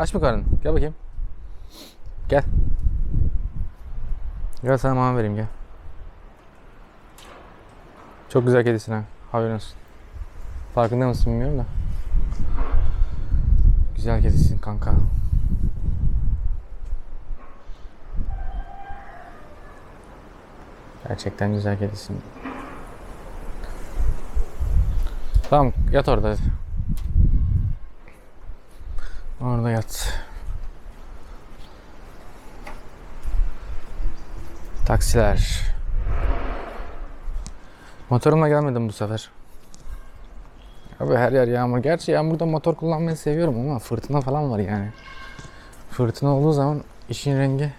Aç mı karnın? Gel bakayım. Gel. Gel sana mama vereyim gel. Çok güzel kedisin ha. Haberin olsun. Farkında mısın bilmiyorum da. Güzel kedisin kanka. Gerçekten güzel kedisin. Tamam yat orada. Orada yat. Taksiler. Motorumla gelmedim bu sefer. Abi her yer yağmur. Gerçi yağmurda motor kullanmayı seviyorum ama fırtına falan var yani. Fırtına olduğu zaman işin rengi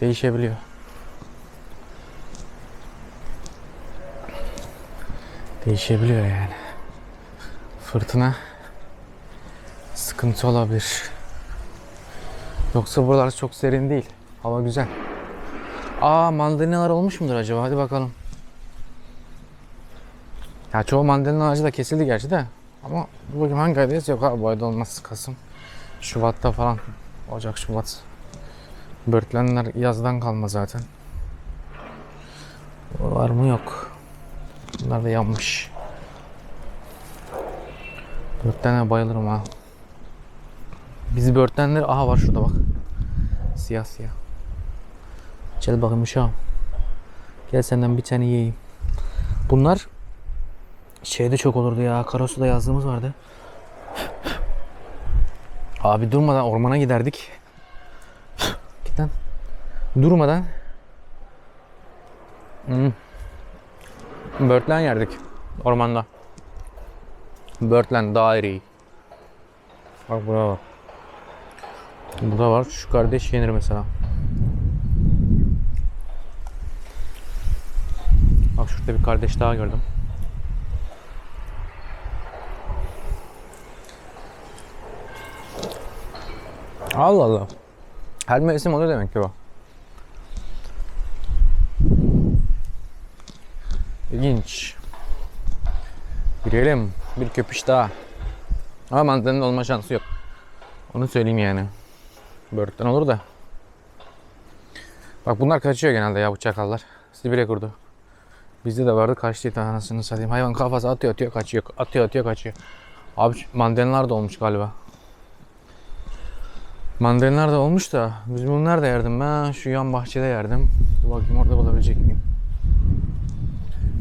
değişebiliyor. Değişebiliyor yani. Fırtına sıkıntı olabilir. Yoksa buralar çok serin değil. Hava güzel. Aa mandalinalar olmuş mudur acaba? Hadi bakalım. Ya çoğu mandalina ağacı da kesildi gerçi de. Ama bakayım hangi aydayız? Yok abi bu ayda olmaz. Kasım. Şubat'ta falan. Ocak, Şubat. Börtlenler yazdan kalma zaten. Var mı yok. Bunlar da yanmış. Börtlenlere bayılırım ha. Biz börtlenler aha var şurada bak. Siyah siyah. Gel bakayım uşağım. Gel senden bir tane yiyeyim. Bunlar şeyde çok olurdu ya. Karasu'da yazdığımız vardı. Abi durmadan ormana giderdik. Git. Durmadan. Hmm. Börtlen yerdik ormanda. Börtlen daha iri. Bak burada var. Burada var. Şu kardeş yenir mesela. Bak şurada bir kardeş daha gördüm. Allah Allah. Her mevsim oluyor demek ki bu. İlginç. Girelim. Bir köpüş daha. Ama mandalinin olma şansı yok. Onu söyleyeyim yani. Börtten olur da. Bak bunlar kaçıyor genelde ya bu çakallar. Sibirya kurdu. Bizde de vardı kaçtı anasını satayım. Hayvan kafası atıyor atıyor kaçıyor. Atıyor atıyor kaçıyor. Abi mandalinalar da olmuş galiba. Mandalinalar da olmuş da biz bunu nerede yerdim ben? Şu yan bahçede yerdim. Dur bakayım orada bulabilecek miyim?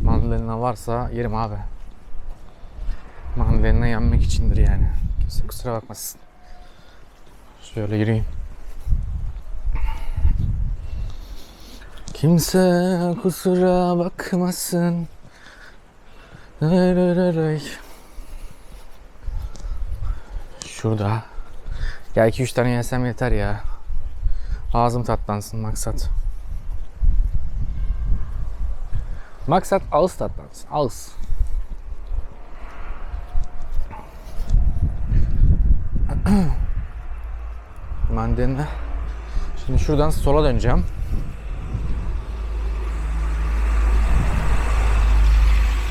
Mandalina varsa yerim abi. Mandalina yenmek içindir yani. Kimse kusura bakmasın. Şöyle gireyim. Kimse kusura bakmasın. Şurada. Ya 2-3 tane yesem yeter ya. Ağzım tatlansın maksat. Maksat ağız tatlansın. Ağız. Mandalina. Şimdi şuradan sola döneceğim.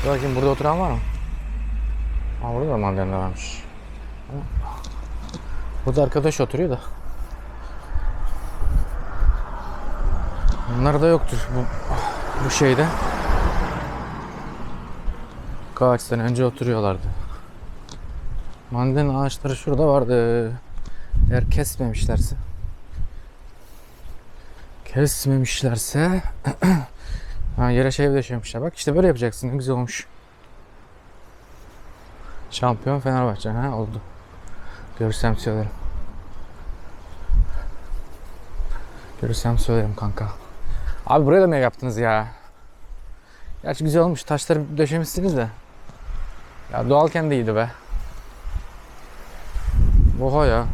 Bakayım burada oturan var mı? Aa burada da mandalina varmış. Burada arkadaş oturuyor da. Bunlar da yoktur bu, bu şeyde. Kaç sene önce oturuyorlardı. Mandalina ağaçları şurada vardı. Eğer kesmemişlerse kesmemişlerse ha, yere şey döşemişler. Bak işte böyle yapacaksın. Ne güzel olmuş. Şampiyon Fenerbahçe ha oldu. Görürsem söylerim. Görürsem söylerim kanka. Abi buraya da mı yaptınız ya? Gerçi güzel olmuş. Taşları döşemişsiniz de. Ya doğalken de iyiydi be. Oha ya.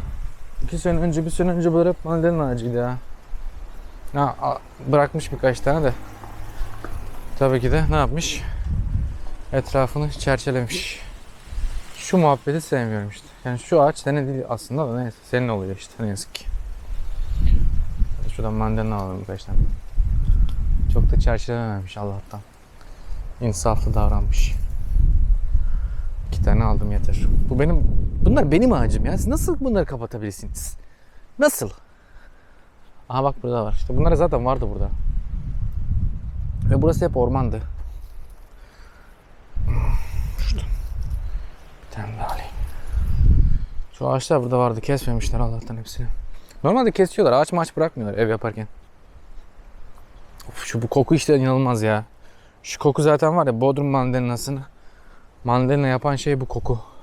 İki sene önce, bir sene önce böyle hep mandalina ağacıydı ya. Ha, bırakmış birkaç tane de. Tabii ki de ne yapmış? Etrafını çerçelemiş. Şu muhabbeti sevmiyorum işte. Yani şu ağaç senin değil aslında da neyse. Senin oluyor işte ne yazık ki. Şuradan mandalina alalım birkaç tane. Çok da çerçevelememiş Allah'tan. İnsaflı davranmış. İki tane aldım yeter. Bu benim Bunlar benim ağacım ya. Siz nasıl bunları kapatabilirsiniz? Nasıl? Aha bak burada var. İşte bunlar zaten vardı burada. Ve burası hep ormandı. Şuradan. Bir tane daha alayım. Şu ağaçlar burada vardı. Kesmemişler Allah'tan hepsini. Normalde kesiyorlar. Ağaç maç bırakmıyorlar ev yaparken. Of, şu bu koku işte inanılmaz ya. Şu koku zaten var ya Bodrum mandalinasını mandalina yapan şey bu koku.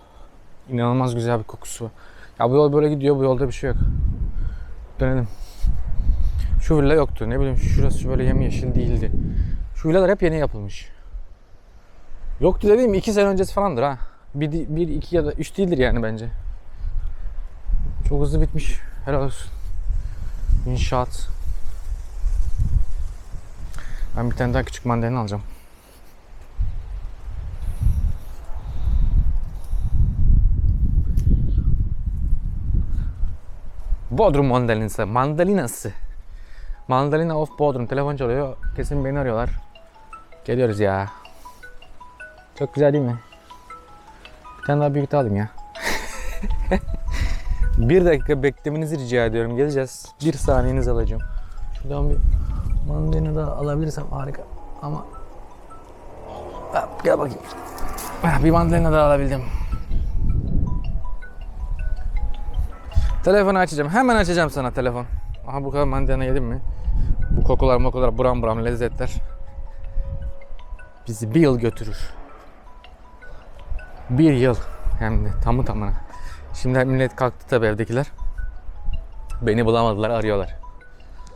İnanılmaz güzel bir kokusu. Ya bu yol böyle gidiyor. Bu yolda bir şey yok. Dönelim. Şu villa yoktu. Ne bileyim şurası böyle yemyeşil değildi. Şu villalar hep yeni yapılmış. Yoktu dediğim iki sene öncesi falandır ha. Bir, bir iki ya da üç değildir yani bence. Çok hızlı bitmiş. Helal olsun. İnşaat. Ben bir tane daha küçük mandalina alacağım. Bodrum mandalinası. Mandalinası. Mandalina of Bodrum. Telefon çalıyor. Kesin beni arıyorlar. Geliyoruz ya. Çok güzel değil mi? Bir tane daha büyük alayım ya. bir dakika beklemenizi rica ediyorum. Geleceğiz. Bir saniyenizi alacağım. Şuradan bir mandalina da alabilirsem harika. Ama Ha, gel bakayım. Ha, Bir mandalina daha alabildim. Telefonu açacağım. Hemen açacağım sana telefon. Aha bu kadar mandalina yedim mi? Bu kokular mokular buram buram lezzetler. Bizi bir yıl götürür. Bir yıl hem de tamı tamına. Şimdi millet kalktı tabii evdekiler. Beni bulamadılar arıyorlar.